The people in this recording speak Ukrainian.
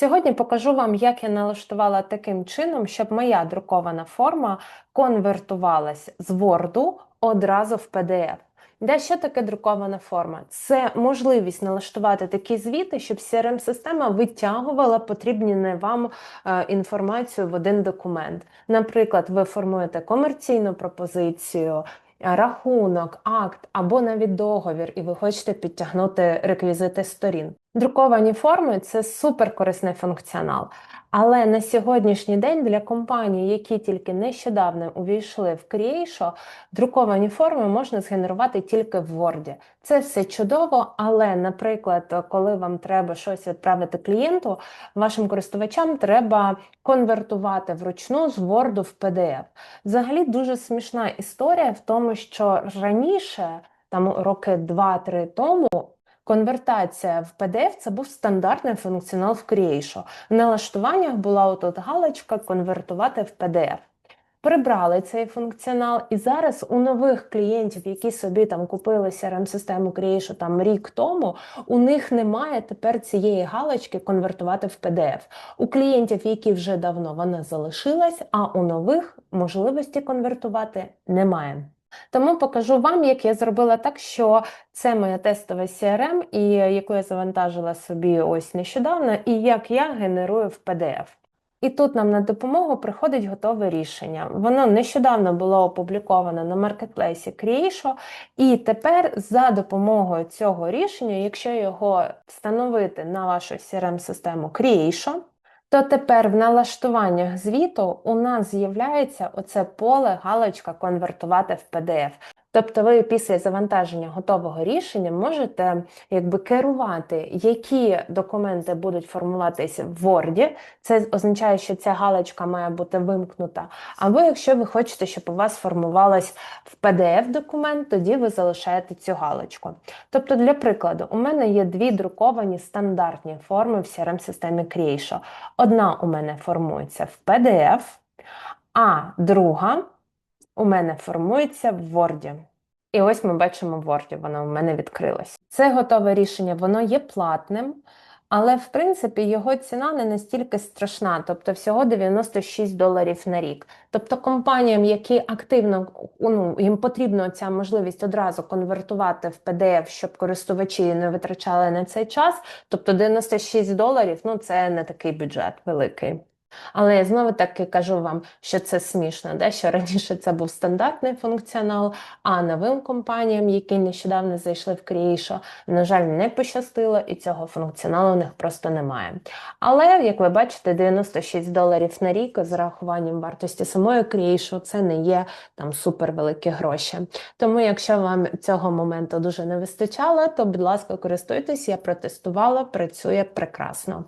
Сьогодні покажу вам, як я налаштувала таким чином, щоб моя друкована форма конвертувалась з Word одразу в PDF. Де що таке друкована форма? Це можливість налаштувати такі звіти, щоб CRM-система витягувала потрібні не вам е, інформацію в один документ. Наприклад, ви формуєте комерційну пропозицію, рахунок, акт або навіть договір, і ви хочете підтягнути реквізити сторін. Друковані форми це суперкорисний функціонал. Але на сьогоднішній день для компаній, які тільки нещодавно увійшли в Creation, друковані форми можна згенерувати тільки в Word. Це все чудово, але, наприклад, коли вам треба щось відправити клієнту, вашим користувачам треба конвертувати вручну з Word в PDF. Взагалі дуже смішна історія в тому, що раніше, там роки 2-3 тому. Конвертація в PDF це був стандартний функціонал в Creation. В налаштуваннях була отут галочка конвертувати в PDF. Прибрали цей функціонал, і зараз у нових клієнтів, які собі там купили CRM-систему Creation там рік тому, у них немає тепер цієї галочки конвертувати в PDF. У клієнтів, які вже давно вона залишилась, а у нових можливості конвертувати немає. Тому покажу вам, як я зробила так, що це моя тестова CRM, і яку я завантажила собі ось нещодавно, і як я генерую в PDF. І тут нам на допомогу приходить готове рішення. Воно нещодавно було опубліковано на маркетплейсі Creation, і тепер за допомогою цього рішення, якщо його встановити на вашу CRM-систему Creation, то тепер в налаштуваннях звіту у нас з'являється оце поле галочка конвертувати в PDF. Тобто ви після завантаження готового рішення можете якби керувати, які документи будуть формуватися в Word. Це означає, що ця галочка має бути вимкнута. Або якщо ви хочете, щоб у вас формувалась в PDF-документ, тоді ви залишаєте цю галочку. Тобто, для прикладу, у мене є дві друковані стандартні форми в CRM-системі Creation. Одна у мене формується в PDF, а друга у мене формується в Word. І ось ми бачимо в Word, воно у мене відкрилось. Це готове рішення, воно є платним, але в принципі його ціна не настільки страшна, тобто всього 96 доларів на рік. Тобто компаніям, які активно ну, їм потрібна ця можливість одразу конвертувати в PDF, щоб користувачі не витрачали на цей час. Тобто 96 доларів ну це не такий бюджет великий. Але я знову таки кажу вам, що це смішно, де що раніше це був стандартний функціонал, а новим компаніям, які нещодавно зайшли в Creation, на жаль, не пощастило, і цього функціоналу у них просто немає. Але, як ви бачите, 96 доларів на рік з рахуванням вартості самої Creation це не є там супервеликі гроші. Тому, якщо вам цього моменту дуже не вистачало, то, будь ласка, користуйтесь, я протестувала, працює прекрасно.